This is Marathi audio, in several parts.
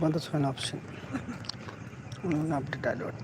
ಬಂದ ಸೋನ್ ಆಪ್ಷನ್ ಒಂದು ಅಪ್ಡೇಟ್ ಆಡೋಟ್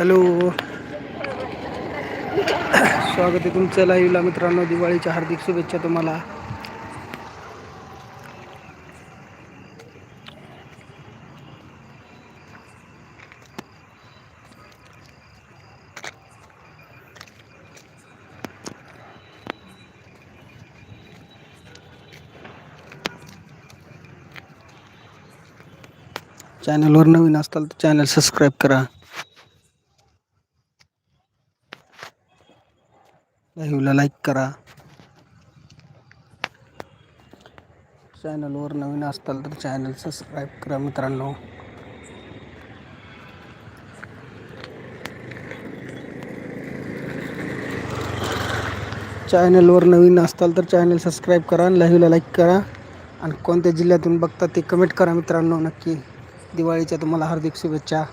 हॅलो. स्वागत आहे तुमचं लाईव्हला मित्रांनो. दिवाळीच्या हार्दिक शुभेच्छा तुम्हाला. चॅनलवर नवीन असताल तर चॅनल सबस्क्राईब करा. लाईव्हला लाईक करा. चॅनलवर नवीन असताल तर चॅनल सबस्क्राईब करा मित्रांनो. चॅनलवर नवीन असताल तर चॅनल सबस्क्राईब करा आणि लाईव्हला लाईक करा. आणि कोणत्या जिल्ह्यातून बघता ते कमेंट करा मित्रांनो नक्की. दिवाळीच्या तुम्हाला हार्दिक शुभेच्छा.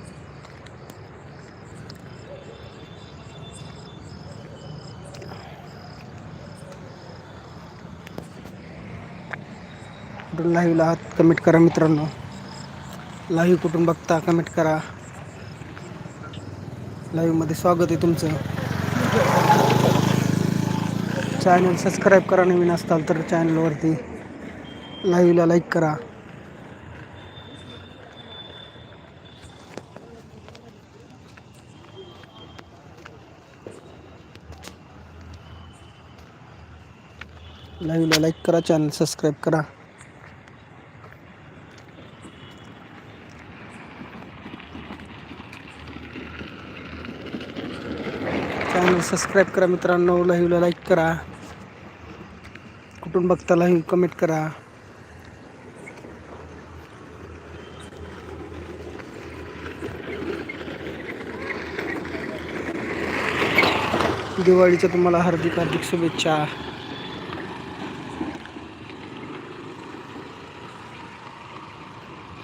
कुठून लाईव्हला आहात. कमेंट करा मित्रांनो. लाईव्ह कुठून बघता कमेंट करा. लाईव्हमध्ये स्वागत आहे तुमचं. चॅनल सबस्क्राईब करा नवीन असताल तर चॅनलवरती लाईव्हला लाईक करा. लाईव्हला लाईक करा चॅनल सबस्क्राईब करा. चॅनल सबस्क्राईब करा मित्रांनो लाईव्हला लाईक करा. कुठून बघता लाईव्ह कमेंट करा. दिवाळीच्या तुम्हाला हार्दिक हार्दिक शुभेच्छा.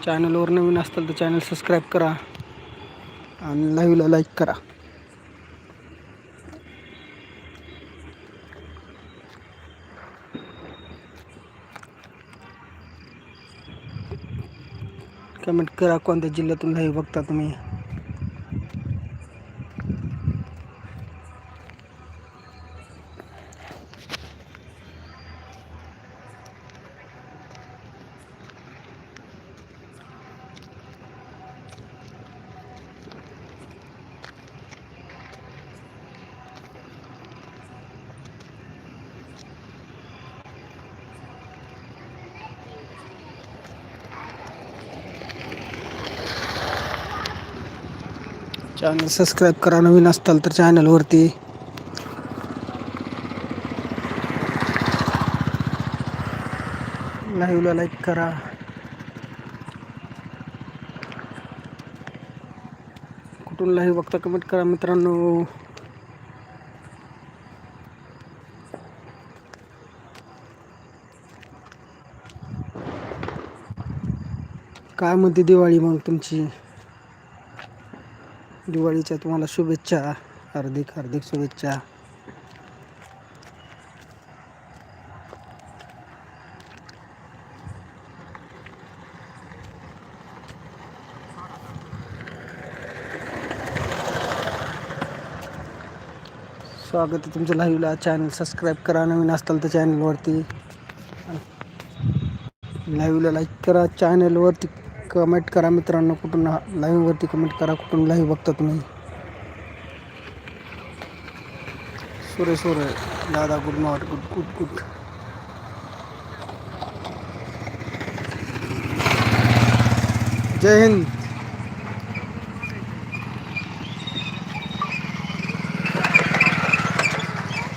चॅनलवर नवीन असतील तर चॅनल सबस्क्राईब करा. आणि लाईव्हला लाईक करा. कमेंट करा कोणत्या जिल्ह्यातून लाईव्ह बघता तुम्ही. चॅनल सबस्क्राईब करा. नवीन असताल तर चॅनलवरती लाईव्हला लाईक करा. कुठून लाईव्ह बघता कमेंट करा मित्रांनो. काय म्हणते दिवाळी मग तुमची? दिवाळीच्या तुम्हाला शुभेच्छा. हार्दिक हार्दिक शुभेच्छा. स्वागत आहे तुमचं लाईव्हला चॅनल सबस्क्राईब करा. नवीन असताल तर चॅनलवरती लाईव्हला लाईक करा. चॅनलवरती कमेंट करा मित्रांनो कुठून लाईव्हवरती कमेंट करा कुठून लाईव्ह बघता तुम्ही. सुरे सुरे. दादा good morning good good good जय हिंद.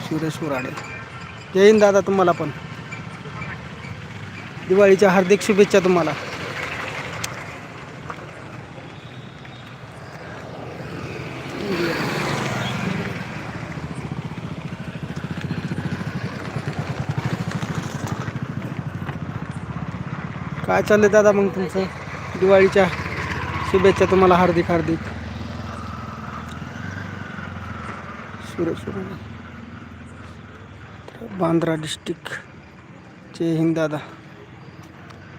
सुरेश उराडे जय हिंद दादा तुम्हाला पण. दिवाळीच्या हार्दिक शुभेच्छा तुम्हाला. काय चाललं दादा मग तुमचं? दिवाळीच्या शुभेच्छा तुम्हाला हार्दिक हार्दिक. सुरेश सुर. बांद्रा डिस्ट्रिक्ट जय हिंद दादा.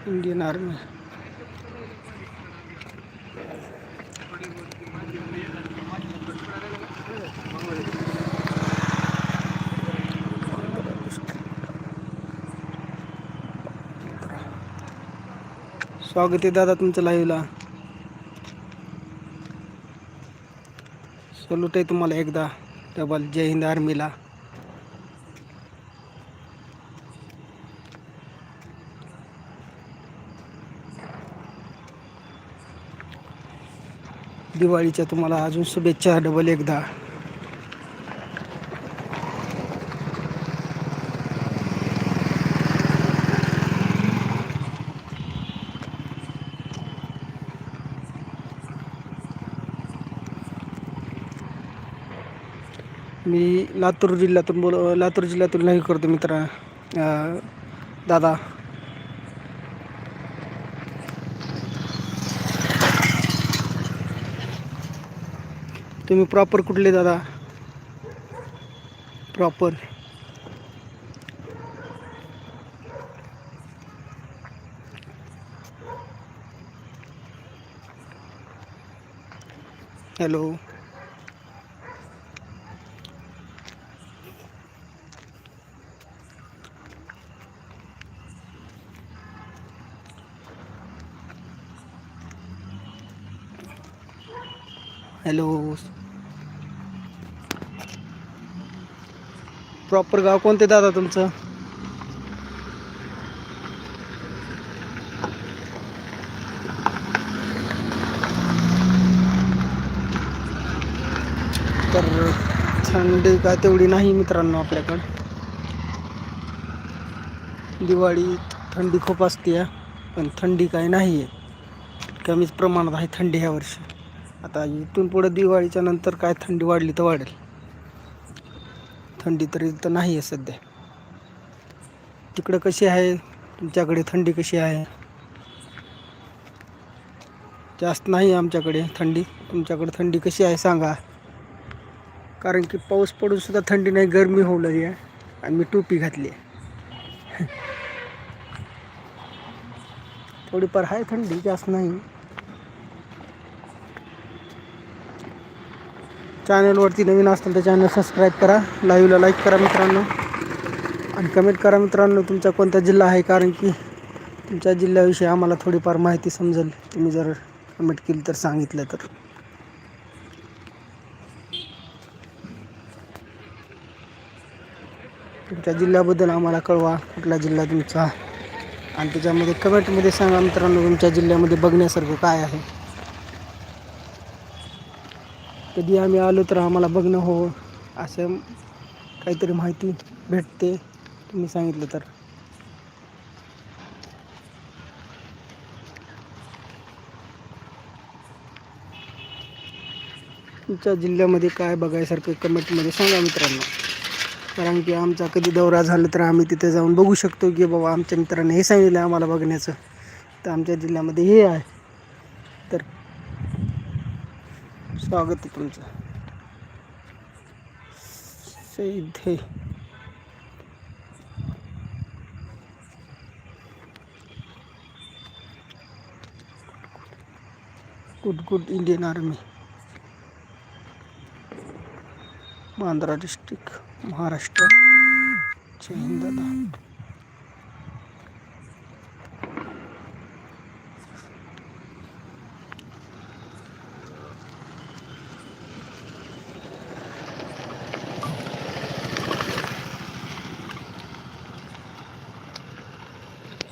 इंडियन आर्मी स्वागत आहे दादा तुमचं लाईव्हला सलूट आहे तुम्हाला एकदा डबल जय हिंद आर्मीला दिवाळीच्या तुम्हाला अजून शुभेच्छा डबल एकदा. मी लातूर जिल्ह्यातून बोल लातूर जिल्ह्यातून नाही करतो मित्र. दादा. तुम्ही प्रॉपर कुठले दादा? Proper hello hello. प्रॉपर गाव कोणते दादा तुमचं? तर थंडी काय तेवढी नाही मित्रांनो आपल्याकडं. दिवाळीत थंडी खूप असते पण थंडी काय नाही आहे कमीच प्रमाणात आहे थंडी ह्या वर्षी. आता इथून पुढं दिवाळीच्या नंतर काय थंडी वाढली तर वाढेल. थंडी तरी तर नाही आहे सध्या. तिकडं कशी आहे? तुमच्याकडे थंडी कशी आहे? जास्त नाही आमच्याकडे थंडी. तुमच्याकडे थंडी कशी आहे सांगा. कारण की पाऊस पडून सुद्धा थंडी नाही गरमी होऊ लागली आहे आणि मी टोपी घातली आहे. थोडीफार आहे थंडी जास्त नाही. चॅनलवरती नवीन असतील तर चॅनल सबस्क्राईब करा लाईव्हला लाईक करा मित्रांनो. आणि कमेंट करा मित्रांनो तुमचा कोणता जिल्हा आहे? कारण की तुमच्या जिल्ह्याविषयी आम्हाला थोडीफार माहिती समजेल. तुम्ही जर कमेंट केली तर सांगितलं तर. तुमच्या जिल्ह्याबद्दल आम्हाला कळवा कुठला जिल्हा तुमचा. आणि त्याच्यामध्ये कमेंटमध्ये सांगा मित्रांनो तुमच्या जिल्ह्यामध्ये बघण्यासारखं काय आहे? कधी आम्ही आलो तर आम्हाला बघणं हो असं काहीतरी माहिती भेटते तुम्ही सांगितलं तर. तुमच्या जिल्ह्यामध्ये काय बघायसारखं कमेंटमध्ये सांगा मित्रांनो. कारण की आमचा कधी दौरा झाला तर आम्ही तिथे जाऊन बघू शकतो की बाबा आमच्या मित्रांनी हे सांगितलं आम्हाला बघण्याचं. तर आमच्या जिल्ह्यामध्ये हे आहे तर स्वागत आहे तुमचं. सैधे. Good good Indian army Bandra district Maharashtra. जय हिंद दादा.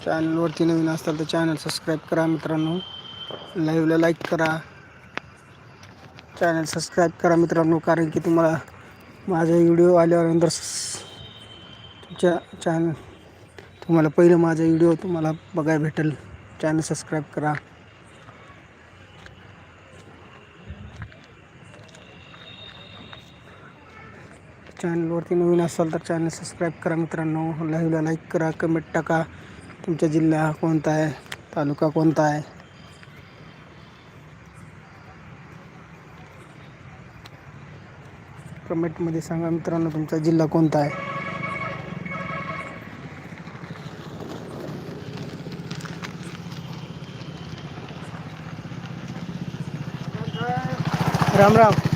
चॅनलवरती नवीन असताल तर चॅनल सबस्क्राईब करा मित्रांनो. लाईव्हला लाईक करा. चॅनल सबस्क्राईब करा मित्रांनो कारण की तुम्हाला माझा व्हिडिओ आल्यानंतर स- तुमच्या चॅनल तुम्हाला पहिलं माझा व्हिडिओ तुम्हाला बघायला भेटेल. चॅनल सबस्क्राईब करा. चॅनलवरती नवीन असाल तर चॅनल सबस्क्राईब करा मित्रांनो. लाईव्हला लाईक करा कमेंट टाका. तुमचा जिल्हा कोणता आहे? तालुका कोणता आहे? कमेंटमध्ये सांगा मित्रांनो तुमचा जिल्हा कोणता आहे? राम राम.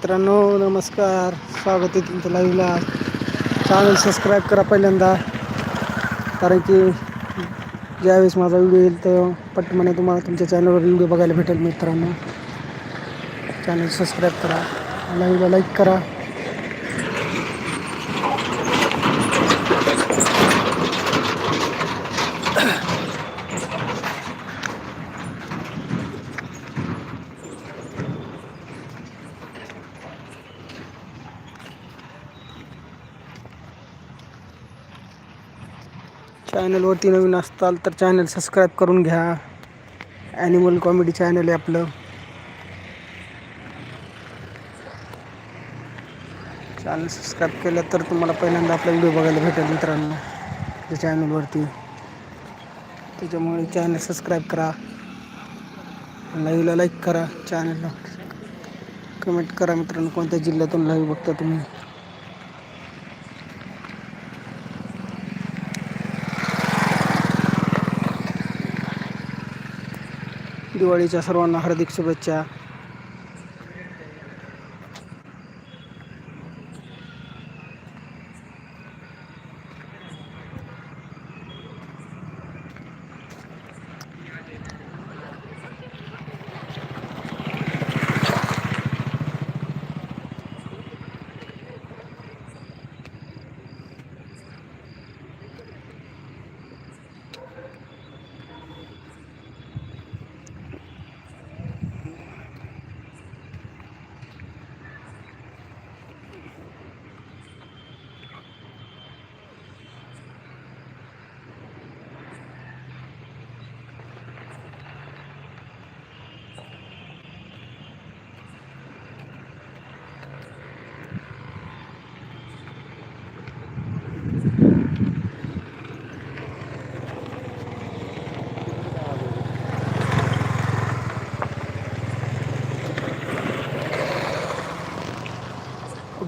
मित्रांनो नमस्कार. स्वागत आहे तुमचं लाईव्हला चॅनल सबस्क्राईब करा पहिल्यांदा. कारण की ज्यावेळेस माझा व्हिडिओ येईल तर पटकन तुम्हाला तुमच्या चॅनलवर व्हिडिओ बघायला भेटेल मित्रांनो. चॅनल सबस्क्राईब करा. लाईव्हला लाईक करा. चॅनलवरती नवीन असताल तर चॅनल सबस्क्राईब करून घ्या. ॲनिमल कॉमेडी चॅनल आहे आपलं. चॅनल सबस्क्राईब केलं तर तुम्हाला पहिल्यांदा आपला व्हिडिओ बघायला भेटेल मित्रांनो त्या चॅनलवरती त्याच्यामुळे चॅनल सबस्क्राईब करा. लाईव्हला लाईक करा चॅनलला कमेंट करा मित्रांनो कोणत्या जिल्ह्यातून लाईव्ह बघता तुम्ही. दिवाळीच्या सर्वांना हार्दिक शुभेच्छा.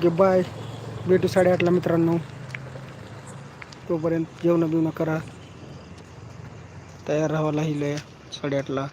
ओके बाय भेटू साडेआठला मित्रांनो. तोपर्यंत जेवणं बिवणं करा. तयार राहावं लागलं साडेआठला.